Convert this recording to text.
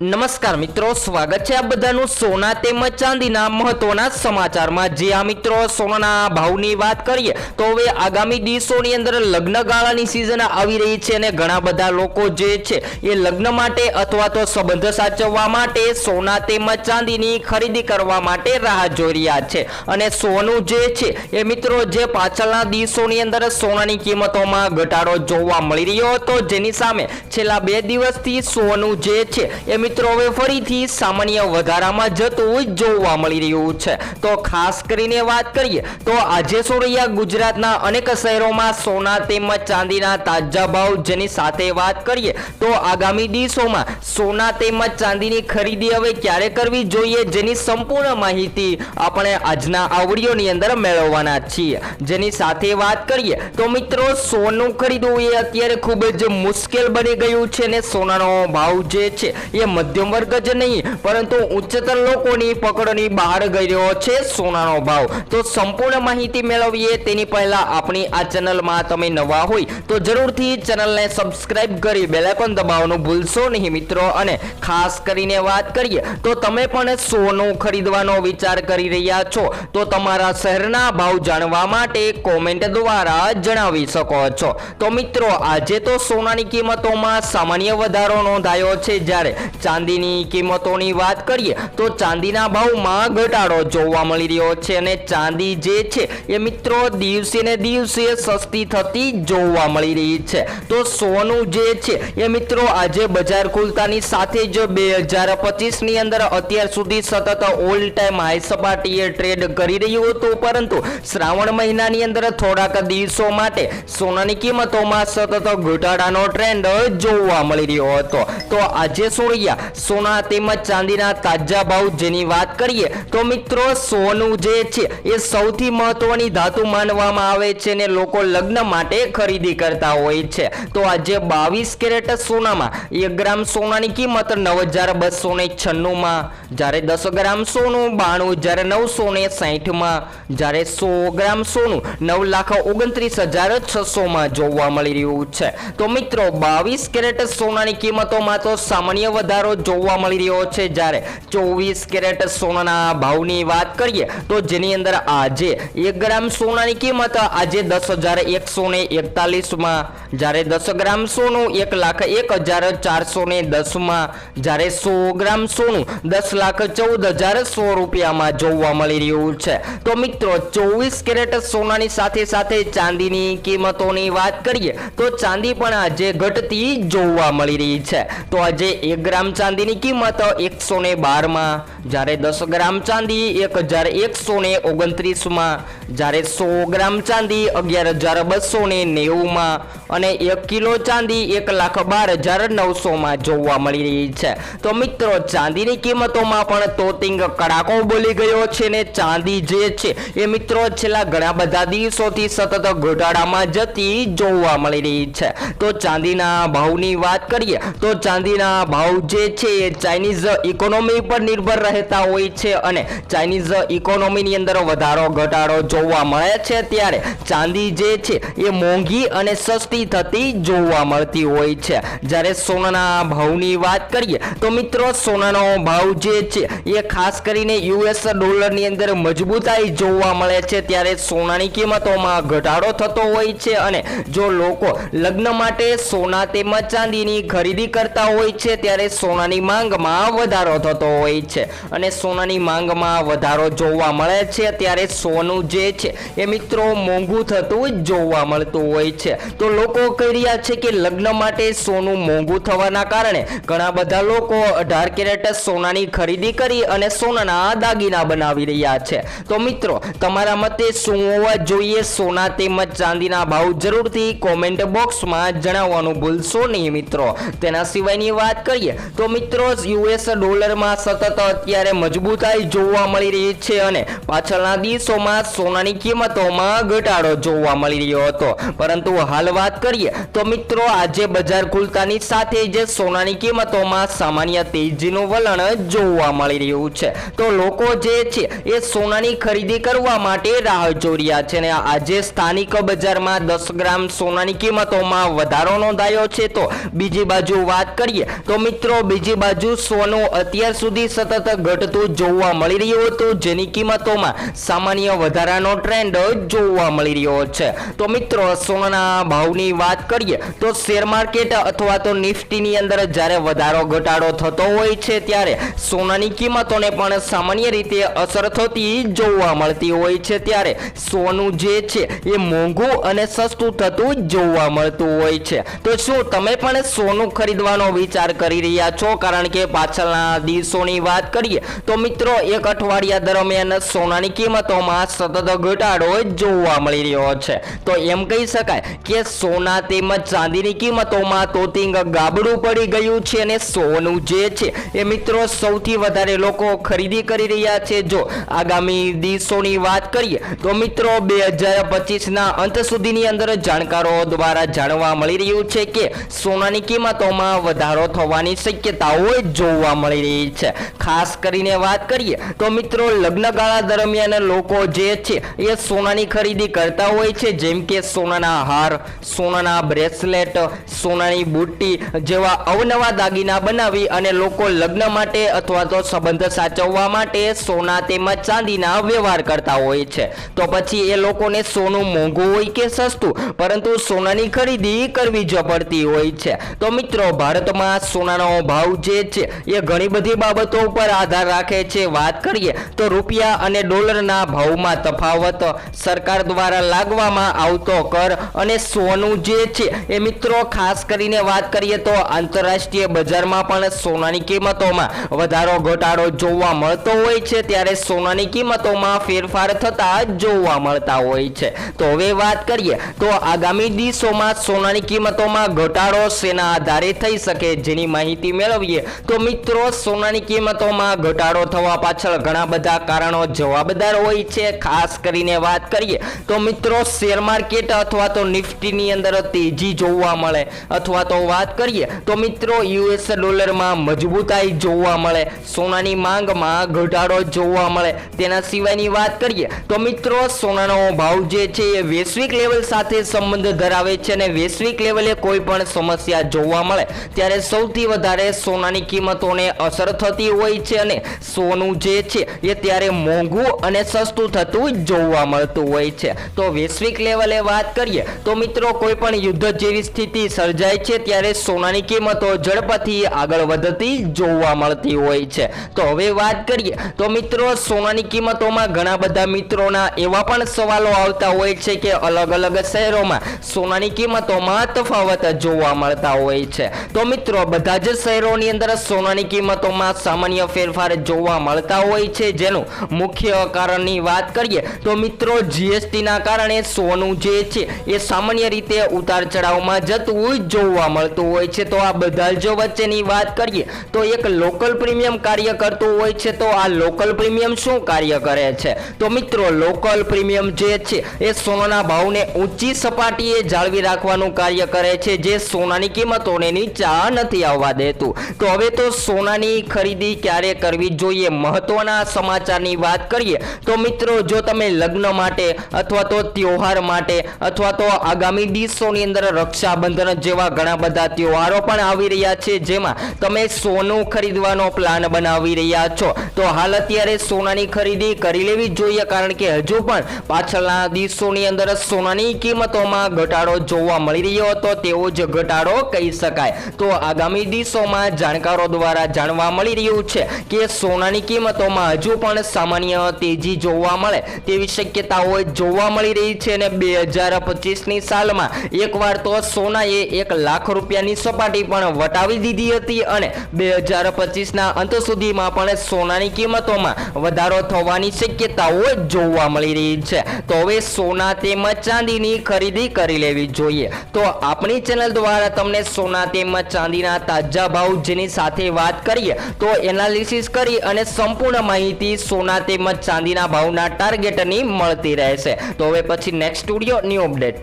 નમસ્કાર મિત્રો, સ્વાગત છે આ બધાનું સોના તેમજ ચાંદીના મહત્વના સમાચારમાં. જે આ મિત્રો, સોનાના ભાવની વાત કરીએ તો હવે આગામી દિવસોની અંદર લગ્ન ગાળાની સિઝન આવી રહી છે અને ઘણા બધા લોકો જે છે એ લગ્ન માટે અથવા તો સંબંધ સાચવવા માટે સોના તેમજ ચાંદીની ખરીદી કરવા માટે રાહ જોઈ રહ્યા છે. અને સોનું જે છે એ મિત્રો, જે પાછળના દિવસોની અંદર સોનાની કિંમતોમાં ઘટાડો જોવા મળી રહ્યો હતો, જેની સામે છેલ્લા બે દિવસથી સોનું જે છે એ મિત્રો, હવે ફરીથી સામાન્ય વધારામાં જતું જોવા મળી રહ્યું છે. તો ખાસ કરીને વાત કરીએ, તો આજે સોરૈયા ગુજરાતના અનેક શહેરોમાં સોના તેમજ ચાંદીના તાજા ભાવ જેની સાથે વાત કરીએ, તો આગામી દિવસોમાં સોના તેમજ ચાંદીની ખરીદી હવે ક્યારે કરવી જોઈએ જેની સંપૂર્ણ માહિતી આપણે આજના આવડીઓની અંદર મેળવવાના છીએ. જેની સાથે વાત કરીએ, તો મિત્રો, સોનું ખરીદવું એ અત્યારે ખૂબ જ મુશ્કેલ બની ગયું છે ને સોનાનો ભાવ જે છે એ મધ્યમ વર્ગ જ નહીં, પરંતુ ઉચ્ચતર લોકોની પકડની બહાર ગઈ રહ્યો છે સોનાનો ભાવ. તો સંપૂર્ણ માહિતી મેળવીએ તેની પહેલા આપણી આ ચેનલમાં તમે નવા હોય તો જરૂરથી ચેનલને સબસ્ક્રાઇબ કરી બેલાઇકોન દબાવવાનું ભૂલશો નહીં મિત્રો. અને ખાસ કરીને વાત કરીએ તો તમે પણ સોનું ખરીદવાનો વિચાર કરી રહ્યા છો તો તમારા શહેરના ભાવ જાણવા માટે કોમેન્ટ દ્વારા જણાવી શકો છો. તો મિત્રો, આજે તો સોનાની કિંમતોમાં સામાન્ય વધારો નોંધાયો છે જ્યારે ચાંદીની કિંમતોની વાત કરીએ, તો ચાંદીના ભાવમાં ઘટાડો જોવા મળી રહ્યો છે અને ચાંદી જે છે, એ મિત્રો દિવસે ને દિવસે સસ્તી થતી જોવા મળી રહી છે. તો સોનું જે છે, એ મિત્રો આજે બજાર ખુલતાની સાથે જ બે હજાર પચીસની અંદર અત્યાર સુધી સતત ઓલ ટાઈમ હાઈ સપાટીએ ટ્રેડ કરી રહ્યું હતું, પરંતુ શ્રાવણ મહિનાની અંદર થોડાક દિવસો માટે સોનાની કિંમતોમાં સતત ઘટાડાનો ટ્રેન્ડ જોવા મળી રહ્યો હતો. તો આજે સોળિયા સોના તેમજ ચાંદીના તાજા ભાવ જેની વાત કરીએ, તો મિત્રો સોનું જે છે, એ સૌથી મહત્વની ધાતુ માનવામાં આવે છે ને લોકો લગ્ન માટે ખરીદી કરતા હોય છે. તો આજે બાવીસ કેરેટ સોનામાં એક ગ્રામ સોનાની કિંમત નવ હજાર બસો ને છન્નુંમાં, જ્યારે દસ ગ્રામ સોનું બાણું હજાર નવસો ને સાહીઠમાં જ્યારે સો ગ્રામ સોનું નવ લાખ ઓગણત્રીસ હજાર છસોમાં જોવા મળી રહ્યું છે. તો મિત્રો, બાવીસ કેરેટ સોનાની કિંમતોમાં તો સામાન્ય વધારો જોવા મળી રહ્યો છે. જ્યારે ચોવીસ કેરેટ સોનાના ભાવની વાત કરીએ, તો જેની અંદર આજે એક ગ્રામ સોનાની કિંમત આજે દસ હજાર એકસો ને એકતાલીસમાં, જ્યારે દસ ગ્રામ સોનું એક લાખ એક હજાર ચારસો ને દસમાં, જ્યારે સો ગ્રામ સોનું દસ લાખ ચૌદ હજાર સો રૂપિયામાં જોવા મળી રહ્યું છે. તો મિત્રો, ચોવીસ કેરેટ સોનાની સાથે સાથે ચાંદીની કિંમતોની વાત કરીએ, તો ચાંદી પણ આજે ઘટતી જોવા મળી રહી છે. તો આજે એક ગ્રામ ચાંદીની કિંમત એકસો ને બારમાં, જ્યારે દસ ગ્રામ ચાંદી એક હજાર એકસો ને ઓગણત્રીસમાં, જ્યારે સો ગ્રામ ચાંદી અગિયાર હજાર બસો ને નેવુંમાં અને એક કિલો ચાંદી એક લાખ બાર હજાર નવસોમાં જોવા મળી રહી છે. તો મિત્રો, ચાંદીની કિંમતોમાં પણ તોતિંગ કડાકો બોલી ગયો છે ને ચાંદી જે છે એ મિત્રો છેલ્લા ઘણા બધા દિવસોથી સતત ઘટાડામાં જતી જોવા મળી રહી છે. તો ચાંદીના ભાવની વાત કરીએ, તો ચાંદીના ભાવ જે છે, એ ચાઇનીઝ ઇકોનોમી પર નિર્ભર રહેતા હોય છે અને ચાઇનીઝ ઇકોનોમીની અંદર વધારો ઘટાડો જોવા મળે છે ત્યારે ચાંદી જે છે, એ મોંઘી અને સસ્તી થતી જોવા મળતી હોય છે. જ્યારે સોનાના ભાવની વાત કરીએ, તો મિત્રો સોનાનો ભાવ જે છે, એ ખાસ કરીને યુએસ ડોલરની અંદર મજબૂતાઈ જોવા મળે છે. ત્યારે સોનાની કિંમતોમાં ઘટાડો થતો હોય છે અને જો લોકો લગ્ન માટે સોના તેમજ ચાંદીની ખરીદી કરતા હોય છે, ત્યારે સોનાની માંગમાં વધારો થતો હોય છે અને સોનાની માંગમાં વધારો જોવા મળે છે ત્યારે સોનું જે છે એ મિત્રો મોંઘું થતું જોવા મળતું હોય છે. તો લોકો કહી રહ્યા છે કે લગ્ન માટે સોનું મોંઘું થવાના કારણે ઘણા બધા લોકો અઢાર કેરેટ સોનાની ખરીદી કરી અને સોનાના દાગીના બનાવી રહ્યા છે. તો મિત્રો, તમારા મતે શું હોવા જોઈએ? સોના તેમજ ચાંદીના ભાવ જરૂરથી કોમેન્ટ બોક્સમાં જણાવવાનું ભૂલશો નહીં મિત્રો. તેના સિવાયની વાત કરીએ તો મિત્રો યુએસ ડોલરમાં સતત અત્યારે મજબૂતાઈ જોવા મળી રહી છે અને પાછળના દિવસોમાં સોનાની કિંમતોમાં ઘટાડો જોવા મળી રહ્યો હતો. પરંતુ હાલ વાત કરીએ તો મિત્રો, આજે બજાર ખુલતાની સાથે જે સોનાની કિંમતોમાં સામાન્ય તેજીનું વલણ જોવા મળી રહ્યું છે. તો લોકો જે છે એ સોનાની ખરીદી કરવા માટે રાહ જોઈ રહ્યા છે અને આજે સ્થાનિક બજારમાં દસ ગ્રામ સોનાની કિંમતોમાં વધારો નોંધાયો છે. તો બીજી બાજુ વાત કરીએ તો મિત્રો બીજી બાજુ સોનું અત્યાર સુધી સતત ઘટતું જોવા મળી રહ્યું હતું. જેની કિંમતોમાં સામાન્ય વધારાનો ટ્રેન્ડ જોવા મળી રહ્યો છે. તો મિત્રો, સોનાના ભાવની વાત કરીએ, તો શેર માર્કેટ અથવા તો નિફ્ટીની અંદર જ્યારે વધારો ઘટાડો થતો હોય છે, ત્યારે સોનાની કિંમતોને પણ સામાન્ય રીતે અસર થતી જોવા મળતી હોય છે. ત્યારે સોનું જે છે, એ મોંઘું અને સસ્તું થતું જોવા મળતું હોય છે. તો શું તમે પણ સોનું ખરીદવાનો વિચાર કરી રહ્યા છો કારણ કે પાછળના દિવસોની વાત કરીએ તો મિત્રો એક અઠવાડિયા દરમિયાન સોનાની કિંમતોમાં સતત ઘટાડો જોવા મળી રહ્યો છે. તો એમ કહી શકાય કે સોના તેમજ ચાંદીની કિંમતોમાં તોતિંગ ગાબડું પડી ગયું છે અને સોનું જે છે એ મિત્રો સૌથી વધારે લોકો ખરીદી કરી રહ્યા છે. જો આગામી દિવસોની વાત કરીએ તો મિત્રો બે હજાર પચીસના અંત સુધીની અંદર જાણકારો દ્વારા જાણવા મળી રહ્યું છે કે સોનાની કિંમતોમાં વધારો થવાની શક્યતાઓ જોવા મળી રહી છે. ખાસ કરીને વાત કરીએ તો મિત્રો, લગ્નગાળા દરમિયાન લોકો જે છે એ સોનાની ખરીદી કરતા હોય છે. જેમ કે સોનાના હાર, સોનાના બ્રેસલેટ, સોનાની બુટ્ટી જેવા અવનવા દાગીના બનાવી અને લોકો લગ્ન માટે અથવા તો સંબંધ સાચવવા માટે સોના તેમજ ચાંદીના વ્યવહાર કરતા હોય છે. તો પછી એ લોકોને સોનું મોંઘું હોય કે સસ્તું, પરંતુ સોનાની ખરીદી કરવી જ પડતી હોય છે. તો મિત્રો, ભારતમાં સોનાનો ભાવ જે છે, એ ઘણી બધી બાબતો ઉપર આધાર રાખે છે. વાત કરીએ તો રૂપિયા અને ડોલરના ભાવમાં તફાવત સરકાર દ્વારા લાગવામાં આવતો કર અને સોનું જે છે, એ મિત્રો ખાસ કરીને વાત કરીએ તો આંતરરાષ્ટ્રીય બજારમાં પણ સોનાની કિંમતોમાં વધારો, ઘટાડો જોવા મળતો હોય છે. ત્યારે સોનાની કિંમતોમાં ફેરફાર થતા જોવા મળતા હોય છે. તો હવે વાત કરીએ તો આગામી દિવસોમાં સોનાની કિંમતોમાં ઘટાડો શેના આધારે થઈ શકે, જેની માહિતી મેળવીએ. તો મિત્રો, સોનાની કિંમતોમાં ઘટાડો થવા પાછળ ઘણા બધા કારણો જવાબદાર હોય છે. ખાસ કરીને વાત કરીએ તો મિત્રો, શેર માર્કેટ અથવા તો નિફ્ટીની અંદર તેજી જોવા મળે. અથવા તો વાત કરીએ તો મિત્રો, યુએસ ડોલરમાં મજબૂતાઈ જોવા મળે. સોનાની માંગમાં ઘટાડો જોવા મળે. તેના સિવાયની વાત કરીએ તો મિત્રો, સોનાનો ભાવ જે છે એ વૈશ્વિક લેવલ સાથે સંબંધ ધરાવે છે અને વૈશ્વિક લેવલે કોઈ પણ સમસ્યા જોવા મળે. ત્યારે સૌથી વધારે સોનાની કિંમતોને અસર થતી હોય છે અને સોનું જે છે એ ત્યારે મોંઘું અને સસ્તું થતું જોવા મળતું હોય છે. તો વૈશ્વિક લેવલે વાત કરીએ તો મિત્રો કોઈ પણ યુદ્ધ જેવી સ્થિતિ સર્જાય છે ત્યારે સોનાની કિંમતો ઝડપથી આગળ વધતી જોવા મળતી હોય છે. તો હવે વાત કરીએ તો મિત્રો સોનાની કિંમતોમાં ઘણા બધા મિત્રોના એવા પણ સવાલો આવતા હોય છે કે અલગ અલગ શહેરોમાં સોનાની કિંમતોમાં તફાવત જોવા મળતા હોય છે. તો મિત્રો બધા જ શહેરોની અંદર સોનાની કિંમતોમાં સામાન્ય ફેરફાર જોવા મળતા હોય છે. જેનું મુખ્ય કારણની વાત કરીએ તો મિત્રો જીએસટીના કારણે સોનું જે છે, એ સામાન્ય રીતે ઉતાર ચઢાવમાં જતું જોવા મળતું હોય છે. તો આ બધા જો વચ્ચેની વાત કરીએ તો એક લોકલ પ્રીમિયમ કાર્ય કરતું હોય છે. તો આ લોકલ પ્રીમિયમ શું કાર્ય કરે છે? તો મિત્રો, લોકલ પ્રીમિયમ જે છે, એ સોનાના ભાવને ઊંચી સપાટીએ જાળવી રાખવાનું કાર્ય કરે છે. જે સોનાની કિંમતોને નીચા નથી આવવા દેતું. તો હવે તો સોનાની ખરીદી ક્યારે કરવી જોઈએ? મહત્વના સમાચારની વાત કરીએ તો મિત્રો, જો તમે લગ્ન માટે અથવા તો ત્યોહાર માટે અથવા તો આગામી દિવસોની અંદર રક્ષાબંધન જેવા ઘણા બધા ત્યોહારો પણ આવી રહ્યા છે, જેમાં તમે સોનું ખરીદવાનો પ્લાન બનાવી રહ્યા છો, તો હાલ અત્યારે સોનાની ખરીદી કરી લેવી જોઈએ, કારણ કે હજુ પણ પાછળના દિવસોની અંદર સોનાની કિંમતોમાં ઘટાડો જોવા મળી રહ્યો હતો, તેવો જ ઘટાડો કહી શકાય. તો આગામી દિવસોમાં જાણકારો દ્વારા જાણવા મળી રહ્યું છે કે સોનાની કિંમતોમાં હજુ પણ સામાન્ય તેજી જોવા મળે તેવી શક્યતાઓ જોવા મળી રહી છે અને બે હજાર પચીસની સાલમાં એકવાર તો સોનાએ એક લાખ રૂપિયાની સપાટી પણ વટાવી દીધી હતી અને બે હજાર પચીસના અંત સુધીમાં પણ સોનાની કિંમતોમાં વધારો થવાની શક્યતાઓ જોવા મળી રહી છે. તો હવે સોના તેમજ ચાંદીની ખરીદી કરી લેવી જોઈએ. તો આપણી ચેનલ દ્વારા તમને સોના તેમજ ચાંદીના તાજા ભાવ જેની સાથે વાત કરીએ તો એનાલિસિસ કરી અને સંપૂર્ણ માહિતી સોના તેમજ ચાંદીના ભાવના ટાર્ગેટની મળતી રહેશે. તો હવે પછી નેક્સ્ટ સ્ટુડિયો ન્યૂ અપડેટ